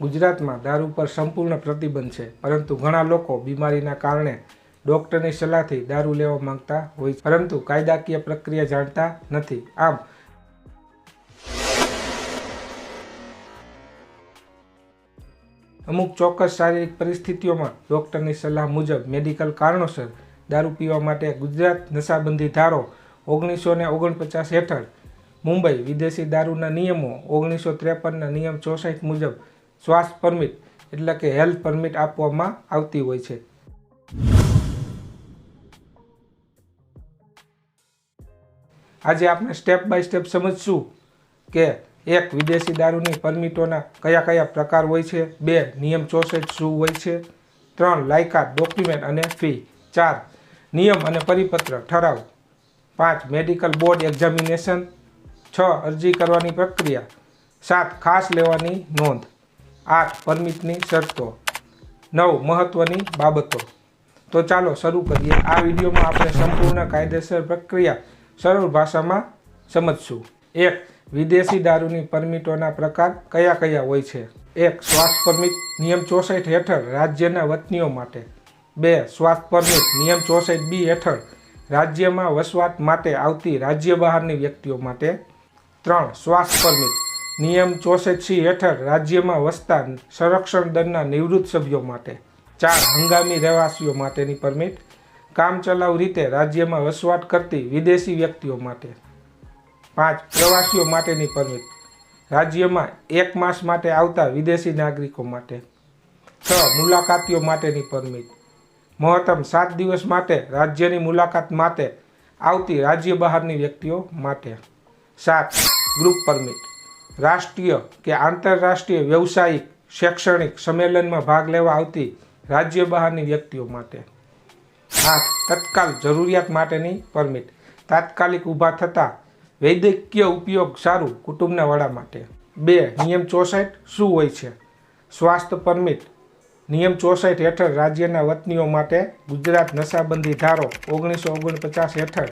ગુજરાતમાં દારૂ પર સંપૂર્ણ પ્રતિબંધ છે, પરંતુ ઘણા લોકો બીમારીના કારણે ડૉક્ટરની સલાહથી દારૂ લેવા માંગતા હોય છે. પરંતુ કાયદાકીય પ્રક્રિયા જાણતા નથી. આમ, અમુક ચોક્કસ શારીરિક પરિસ્થિતિઓમાં ડૉક્ટરની સલાહ મુજબ મેડિકલ કારણોસર દારૂ પીવા માટે ગુજરાત નશાબંધી ધારો ઓગણીસો ને ઓગણપચાસ હેઠળ મુંબઈ વિદેશી દારૂના નિયમો ઓગણીસો ત્રેપનના નિયમ ચોસઠ મુજબ શ્વાસ પરમિટ, એટલે કે હેલ્થ પરમિટ આપવામાં આવતી હોય છે. આજે આપણે સ્ટેપ બાય સ્ટેપ સમજશું કે એક વિદેશી દારૂની પરમિટોના કયા કયા પ્રકાર હોય છે, બે નિયમ ચોસઠ શું હોય છે, ત્રણ લાયકાત ડોક્યુમેન્ટ અને ફી, ચાર નિયમ અને પરિપત્ર ઠરાવ, પાંચ મેડિકલ બોર્ડ એક્ઝામિનેશન, છ અરજી કરવાની પ્રક્રિયા, સાત ખાસ લેવાની નોંધ. આઠ પરમિટની શરતો. નવ મહત્ત્વની બાબતો. તો ચાલો શરૂ કરીએ. આ વિડીયોમાં આપણે સંપૂર્ણ કાયદેસર પ્રક્રિયા સરળ ભાષામાં સમજશું. એક, વિદેશી દારૂની પરમિટોના પ્રકાર કયા કયા હોય છે? એક શ્વાસ પરમિટ નિયમ ચોસઠ હેઠળ રાજ્યના વતનીઓ માટે. બે શ્વાસ પરમિટ નિયમ ચોસઠ બી હેઠળ રાજ્યમાં વસવાટ માટે આવતી રાજ્ય બહારની વ્યક્તિઓ માટે. ત્રણ શ્વાસ પરમિટ નિયમ ચોસઠ સી હેઠળ રાજ્યમાં વસતા સંરક્ષણ દળના નિવૃત્ત સભ્યો માટે, ચાર હંગામી રહેવાસીઓ માટેની પરમિટ કામચલાઉ રીતે રાજ્યમાં વસવાટ કરતી વિદેશી વ્યક્તિઓ માટે. પાંચ, પ્રવાસીઓ માટેની પરમિટ, રાજ્યમાં એક માસ માટે આવતા વિદેશી નાગરિકો માટે. છ, મુલાકાતીઓ માટેની પરમિટ, મહત્તમ સાત દિવસ માટે રાજ્યની મુલાકાત માટે આવતી રાજ્ય બહારની વ્યક્તિઓ માટે. સાત, ગ્રુપ પરમિટ રાષ્ટ્રીય કે આંતરરાષ્ટ્રીય વ્યવસાયિક, શૈક્ષણિક સંમેલનમાં ભાગ લેવા આવતી રાજ્ય બહારની વ્યક્તિઓ માટે. આઠ તત્કાલ જરૂરિયાત માટેની પરમિટ. તાત્કાલિક ઊભા થતા વૈદ્યકીય ઉપયોગ સારું કુટુંબના વડા માટે. બે, નિયમ ચોસઠ શું હોય છે? સ્વાસ્થ્ય પરમિટ. નિયમ ચોસઠ હેઠળ રાજ્યના વતનીઓ માટે ગુજરાત નશાબંધી ધારો ઓગણીસો ઓગણપચાસ હેઠળ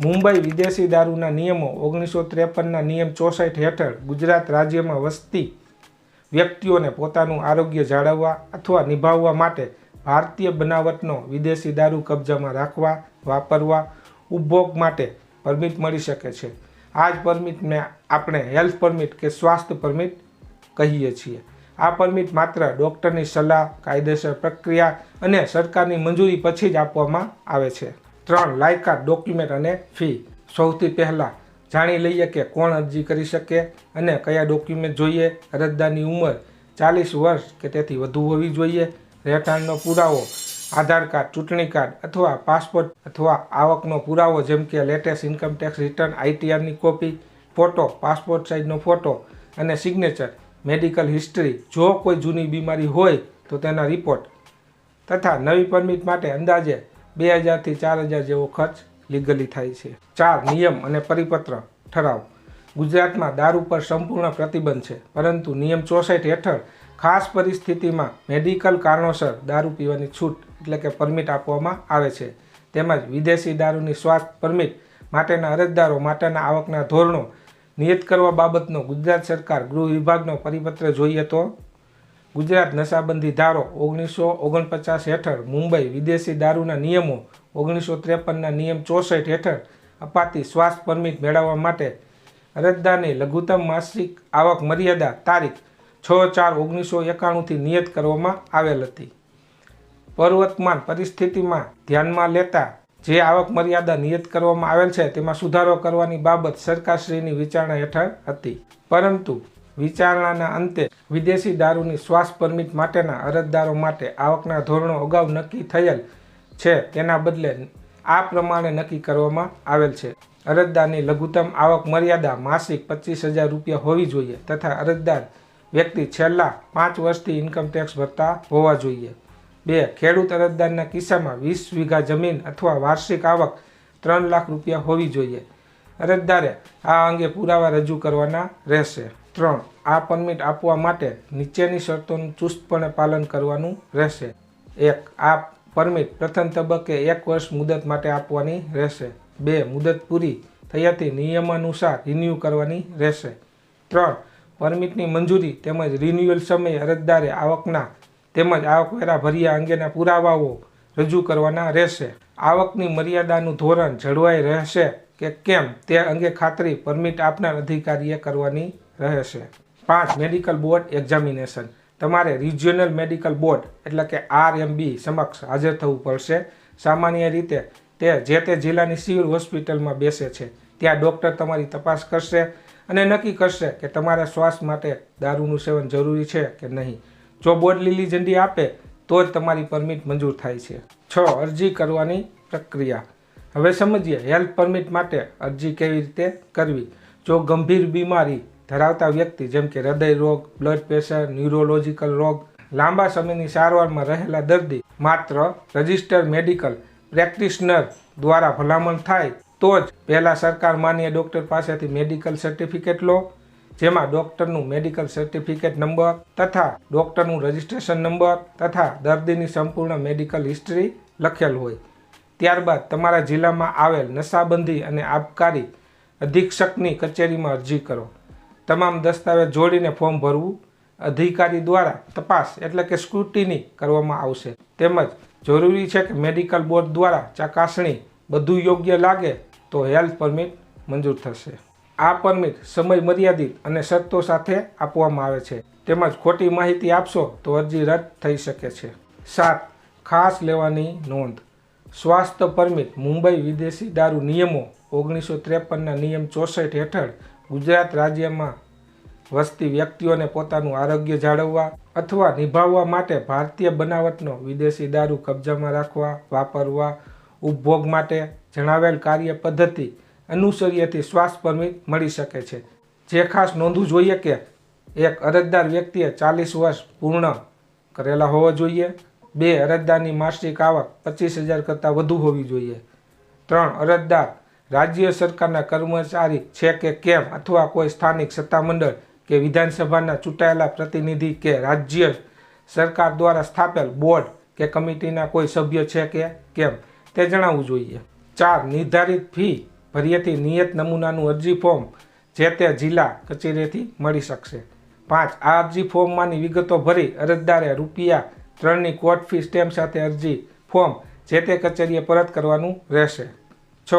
મુંબઈ વિદેશી દારૂના નિયમો ઓગણીસો ત્રેપનના નિયમ ચોસઠ હેઠળ ગુજરાત રાજ્યમાં વસતી વ્યક્તિઓને પોતાનું આરોગ્ય જાળવવા અથવા નિભાવવા માટે ભારતીય બનાવટનો વિદેશી દારૂ કબજામાં રાખવા, વાપરવા, ઉપભોગ માટે પરમિટ મળી શકે છે. આ જ પરમિટને આપણે હેલ્થ પરમિટ કે સ્વાસ્થ્ય પરમિટ કહીએ છીએ. આ પરમિટ માત્ર ડૉક્ટરની સલાહ, કાયદેસર પ્રક્રિયા અને સરકારની મંજૂરી પછી જ આપવામાં આવે છે. ત્રણ લાયકાત ડોક્યુમેન્ટ અને ફી સૌથી પહેલાં જાણી લઈએ કે કોણ અરજી કરી શકે અને કયા ડોક્યુમેન્ટ જોઈએ. અરજદારની ઉંમર ચાલીસ વર્ષ કે તેથી વધુ હોવી જોઈએ. રહેઠાણનો પુરાવો, આધાર કાર્ડ, ચૂંટણી કાર્ડ અથવા પાસપોર્ટ અથવા આવકનો પુરાવો જેમ કે લેટેસ્ટ ઇન્કમ ટેક્સ રિટર્ન આઈટીઆરની કોપી ફોટો પાસપોર્ટ સાઇઝનો ફોટો અને સિગ્નેચર મેડિકલ હિસ્ટ્રી જો કોઈ જૂની બીમારી હોય તો તેના રિપોર્ટ તથા નવી પરમિટ માટે અંદાજે બે હજારથી ચાર હજાર જેવો ખર્ચ લીગલી થાય છે. ચાર નિયમ અને પરિપત્ર ઠરાવ. ગુજરાતમાં દારૂ પર સંપૂર્ણ પ્રતિબંધ છે, પરંતુ નિયમ ચોસઠ હેઠળ ખાસ પરિસ્થિતિમાં મેડિકલ કારણોસર દારૂ પીવાની છૂટ એટલે કે પરમિટ આપવામાં આવે છે. તેમજ વિદેશી દારૂની સ્વાસ્થ્ય પરમિટ માટેના અરજદારો માટેના આવકના ધોરણો નિયત કરવા બાબતનો ગુજરાત સરકાર ગૃહ વિભાગનો પરિપત્ર જોઈએ તો ગુજરાત નશાબંધી ધારો ઓગણીસો ઓગણપચાસ હેઠળ, મુંબઈ વિદેશી દારૂના નિયમો ઓગણીસો ત્રેપનના નિયમ ચોસઠ હેઠળ અપાતી શ્વાસ પરમિટ મેળવવા માટે અરજદારની લઘુત્તમ માસિક આવક મર્યાદા તારીખ છ ચાર ઓગણીસો એકાણુંથી નિયત કરવામાં આવેલ હતી. પર્વતમાન પરિસ્થિતિમાં ધ્યાનમાં લેતા જે આવક મર્યાદા નિયત કરવામાં આવેલ છે તેમાં સુધારો કરવાની બાબત સરકારશ્રીની વિચારણા હેઠળ હતી. પરંતુ વિચારણાના અંતે વિદેશી દારૂની શ્વાસ પરમિટ માટેના અરજદારો માટે આવકના ધોરણો અગાઉ નક્કી થયેલ છે. તેના બદલે આ પ્રમાણે નક્કી કરવામાં આવેલ છે. અરજદારની લઘુત્તમ આવક મર્યાદા માસિક પચીસ હજાર રૂપિયા હોવી જોઈએ તથા અરજદાર વ્યક્તિ છેલ્લા પાંચ વર્ષથી ઇન્કમ ટેક્સ ભરતા હોવા જોઈએ. બે, ખેડૂત અરજદારના કિસ્સામાં વીસ વીઘા જમીન અથવા વાર્ષિક આવક ત્રણ લાખ રૂપિયા હોવી જોઈએ. અરજદારે આ અંગે પુરાવા રજૂ કરવાના રહેશે. ત્રણ, આ પરમિટ આપવા માટે નીચેની શરતોનું ચુસ્તપણે પાલન કરવાનું રહેશે. એક, આ પરમિટ પ્રથમ તબક્કે એક વર્ષ મુદત માટે આપવાની રહેશે. બે, મુદત પૂરી થયાથી નિયમાનુસાર રિન્યૂ કરવાની રહેશે. ત્રણ, પરમિટની મંજૂરી તેમજ રિન્યુઅલ સમયે અરજદારે આવકના તેમજ આવકવેરા ભર્યા અંગેના પુરાવાઓ રજૂ કરવાના રહેશે. આવકની મર્યાદાનું ધોરણ જળવાઈ રહેશે. કે કેમ તે અંગે ખાતરી પરમિટ આપનાર અધિકારીએ કરવાની રહેશે. પાંચ, મેડિકલ બોર્ડ એક્ઝામિનેશન. તમારે રિજિયોનલ મેડિકલ બોર્ડ, એટલે કે આરએમબી સમક્ષ હાજર થવું પડશે. સામાન્ય રીતે તે જે તે જિલ્લાની સિવિલ હોસ્પિટલમાં બેસે છે. ત્યાં ડૉક્ટર તમારી તપાસ કરશે અને નક્કી કરશે કે તમારા શ્વાસ માટે દારૂનું સેવન જરૂરી છે કે નહીં. જો બોર્ડ લીલી ઝંડી આપે, તો જ તમારી પરમિટ મંજૂર થાય છે. છ, અરજી કરવાની પ્રક્રિયા. હવે સમજીએ હેલ્થ પરમિટ માટે અરજી કેવી રીતે કરવી? જો ગંભીર બીમારી ધરાવતા વ્યક્તિ, જેમ કે હૃદય રોગ બ્લડ પ્રેશર ન્યુરોલોજીકલ રોગ, લાંબા સમયની સારવારમાં રહેલા દર્દી, માત્ર રજિસ્ટર મેડિકલ પ્રેક્ટિશનર દ્વારા ભલામણ થાય, તો જ પહેલાં સરકાર માન્ય ડૉક્ટર પાસેથી મેડિકલ સર્ટિફિકેટ લો, જેમાં ડૉક્ટરનું મેડિકલ સર્ટિફિકેટ નંબર તથા ડૉક્ટરનું રજિસ્ટ્રેશન નંબર તથા દર્દીની સંપૂર્ણ મેડિકલ હિસ્ટ્રી લખેલ હોય. ત્યારબાદ તમારા જિલ્લામાં આવેલ નશાબંધી અને આબકારી અધિક્ષકની કચેરીમાં અરજી કરો. તમામ દસ્તાવેજ જોડીને ફોર્મ ભરવું. અધિકારી દ્વારા તપાસ એટલે કે સ્ક્રુટિની કરવામાં આવશે. તેમજ જરૂરી છે કે મેડિકલ બોર્ડ દ્વારા ચકાસણી બધું યોગ્ય લાગે તો હેલ્થ પરમિટ મંજૂર થશે. આ પરમિટ સમય મર્યાદિત અને શરતો સાથે આપવામાં આવે છે. તેમજ ખોટી માહિતી આપશો તો અરજી રદ થઈ શકે છે. સાત, ખાસ લેવાની નોંધ. સ્વાસ્થ્ય પરમિટ મુંબઈ વિદેશી દારૂ નિયમો ઓગણીસો ત્રેપનના નિયમ ચોસઠ હેઠળ ગુજરાત રાજ્યમાં વસતી વ્યક્તિઓને પોતાનું આરોગ્ય જાળવવા અથવા નિભાવવા માટે ભારતીય બનાવટનો વિદેશી દારૂ કબજામાં રાખવા, વાપરવા ઉપભોગ માટે જણાવેલ કાર્ય પદ્ધતિ અનુસર્યથી શ્વાસ પરમિટ મળી શકે છે. જે ખાસ નોંધવું જોઈએ કે એક અરજદાર વ્યક્તિએ ચાલીસ વર્ષ પૂર્ણ કરેલા હોવા જોઈએ બે અરજદારની માસિક આવક પચીસ હજાર કરતાં વધુ હોવી જોઈએ. ત્રણ, અરજદાર, રાજ્ય સરકારના કર્મચારી છે કે કેમ અથવા કોઈ સ્થાનિક સત્તામંડળ કે વિધાનસભાના ચૂંટાયેલા પ્રતિનિધિ કે રાજ્ય સરકાર દ્વારા સ્થાપેલ બોર્ડ કે કમિટીના કોઈ સભ્ય છે કે કેમ તે જણાવવું જોઈએ. ચાર, નિર્ધારિત ફી ભર્યેથી નિયત નમૂનાનું અરજી ફોર્મ જે તે જિલ્લા કચેરીથી મળી શકશે. પાંચ, આ અરજી ફોર્મમાંની વિગતો ભરી અરજદારે રૂપિયા ત્રણની કોર્ટ ફી સ્ટેમ્પ સાથે અરજી ફોર્મ જે તે કચેરીએ પરત કરવાનું રહેશે. છ,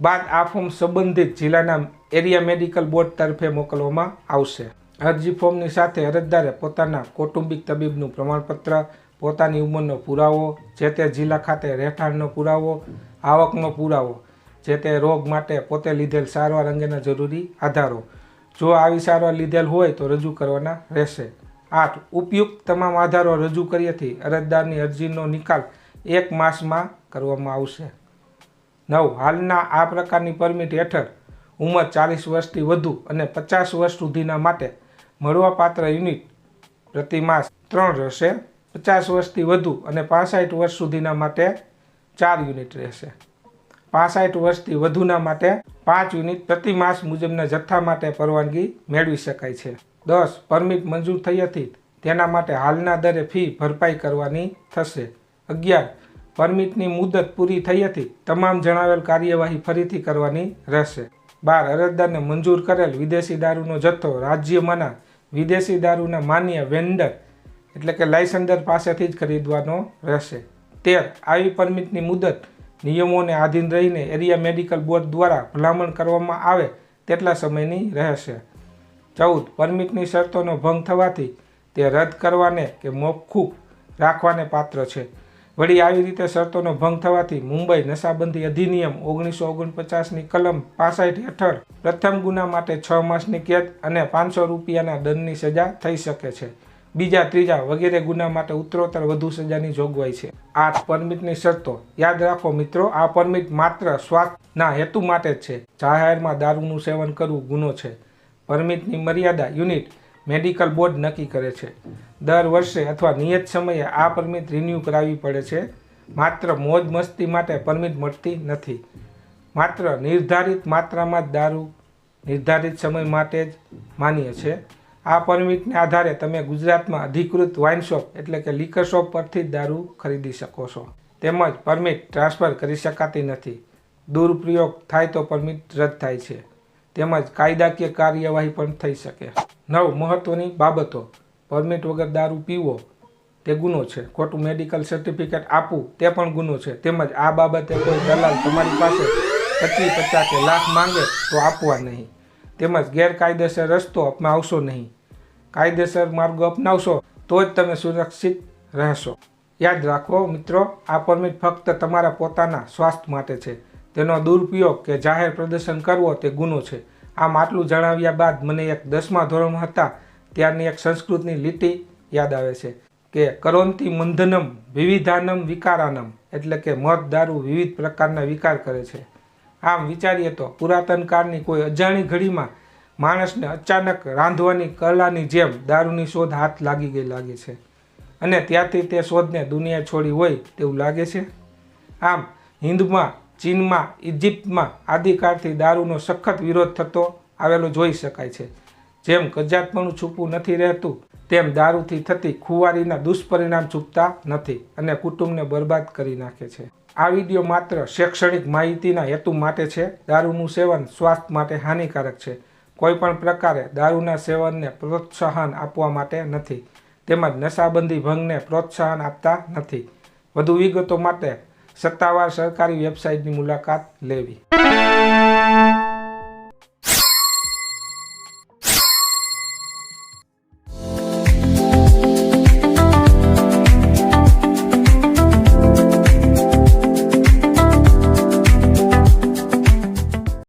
બાદ આ ફોર્મ સંબંધિત જિલ્લાના એરિયા મેડિકલ બોર્ડ તરફે મોકલવામાં આવશે. અરજી ફોર્મની સાથે અરજદારે પોતાના કૌટુંબિક તબીબનું પ્રમાણપત્ર, પોતાની ઉંમરનો પુરાવો, જે તે જિલ્લા ખાતે રહેઠાણનો પુરાવો, આવકનો પુરાવો, જે તે રોગ માટે પોતે લીધેલ સારવાર અંગેના જરૂરી આધારો. જો આવી સારવાર લીધેલ હોય તો રજૂ કરવાના રહેશે. આઠ. ઉપયુક્ત તમામ આધારો રજૂ કર્યાથી અરજદારની અરજીનો નિકાલ એક માસમાં કરવામાં આવશે. નવ. હાલના આ પ્રકારની પરમિટ હેઠળ ઉંમર ચાલીસ વર્ષથી વધુ અને પચાસ વર્ષ સુધીના માટે મળવાપાત્ર યુનિટ પ્રતિ માસ ત્રણ રહેશે. પચાસ વર્ષથી વધુ અને પાસઠ વર્ષ સુધીના માટે ચાર યુનિટ રહેશે. પાસઠ વર્ષથી વધુના માટે પાંચ યુનિટ પ્રતિ માસ મુજબના જથ્થા માટે પરવાનગી મેળવી શકાય છે. દસ પરમિટ મંજૂર થઈ હતી. તેના માટે હાલના દરે ફી ભરપાઈ કરવાની થશે. અગિયાર, પરમિટની મુદત પૂરી થઈ હતી. તમામ જણાવેલ કાર્યવાહી ફરીથી કરવાની રહેશે. બાર, અરજદારને મંજૂર કરેલ વિદેશી દારૂનો જથ્થો રાજ્યમાંના વિદેશી દારૂના માન્ય વેન્ડર એટલે કે લાયસન્ડર પાસેથી જ ખરીદવાનો રહેશે. તેર, આવી પરમિટની મુદત નિયમોને આધીન રહીને એરિયા મેડિકલ બોર્ડ દ્વારા ભલામણ કરવામાં આવે તેટલા સમયની રહેશે. ચૌદ પરમિટની શરતોનો ભંગ થવાથી તે રદ કરવાને કે મોખું રાખવાને પાત્ર છે. વળી આવી રીતે શરતોનો ભંગ થવાથી મુંબઈ નશાબંધી અધિનિયમ ઓગણીસો ઓગણપચાસની કલમ પાસઠ હેઠળ પ્રથમ ગુના માટે છ માસની કેદ અને પાંચસો રૂપિયાના દંડની સજા થઈ શકે છે. બીજા ત્રીજા વગેરે ગુના માટે ઉત્તરોત્તર વધુ સજાની જોગવાઈ છે. આઠ પરમિટની શરતો યાદ રાખો મિત્રો, આ પરમિટ માત્ર સ્વાસ્થ્યના હેતુ માટે જ છે. જાહેરમાં દારૂનું સેવન કરવું ગુનો છે. પરમિટની મર્યાદા યુનિટ મેડિકલ બોર્ડ નક્કી કરે છે. દર વર્ષે અથવા નિયત સમયે આ પરમિટ રિન્યૂ કરાવવી પડે છે. માત્ર મોજ મસ્તી માટે પરમિટ મળતી નથી. માત્ર નિર્ધારિત માત્રામાં જ દારૂ નિર્ધારિત સમય માટે જ માન્ય છે. આ પરમિટને આધારે તમે ગુજરાતમાં અધિકૃત વાઇન શોપ એટલે કે લીકર શોપ પરથી દારૂ ખરીદી શકો છો. તેમજ પરમિટ ટ્રાન્સફર કરી શકાતી નથી. દુરુપયોગ થાય તો પરમિટ રદ થાય છે. તેમજ કાયદાકીય કાર્યવાહી પણ થઈ શકે. નવ, મહત્વની બાબતો. પરમિટ વગર દારૂ પીવો, તે ગુનો છે. ખોટું મેડિકલ સર્ટિફિકેટ આપવું, તે પણ ગુનો છે. તેમજ આ બાબતે કોઈ દલાલ તમારી પાસે પચીસ, પચાસ કે લાખ માંગે તો આપવા નહીં. તેમજ ગેરકાયદેસર રસ્તો અપનાવશો નહીં. કાયદેસર માર્ગો અપનાવશો, તો જ તમે સુરક્ષિત રહેશો. યાદ રાખો મિત્રો, આ પરમિટ ફક્ત તમારા પોતાના સ્વાસ્થ્ય માટે છે. તેનો દુરુપયોગ કે જાહેર પ્રદર્શન કરવો તે ગુનો છે. આમ આટલું જણાવ્યા બાદ મને એક દસમા ધોરણમાં હતા, ત્યારની એક સંસ્કૃતની લીટી યાદ આવે છે કે કરોંતી મંધનમ વિવિધાનમ વિકારાનમ એટલે કે મધ, દારૂ વિવિધ પ્રકારના વિકાર કરે છે. આમ વિચારીએ તો પુરાતન કાળની કોઈ અજાણી ઘડીમાં માણસને અચાનક રાંધવાની કલાની જેમ દારૂની શોધ હાથ લાગી ગઈ લાગે છે. અને ત્યાંથી તે શોધને દુનિયા છોડી હોય તેવું લાગે છે. આમ હિન્દમાં ચીનમાં ઇજિપ્તમાં આદિકાળથી દારૂનો સખત વિરોધ થતો આવેલો જોઈ શકાય છે. જેમ કજાતપણું છૂપું નથી રહેતું, તેમ દારૂથી થતી ખુવારીના દુષ્પરિણામ છૂપતા નથી અને કુટુંબને બરબાદ કરી નાખે છે. આ વીડિયો માત્ર શૈક્ષણિક માહિતીના હેતુ માટે છે. દારૂનું સેવન સ્વાસ્થ્ય માટે હાનિકારક છે. કોઈ પણ પ્રકારે દારૂના સેવનને પ્રોત્સાહન આપવા માટે નથી. તેમજ નશાબંધી ભંગને પ્રોત્સાહન આપતા નથી. વધુ વિગતો માટે સત્તાવાર સરકારી વેબસાઇટની મુલાકાત લેવી.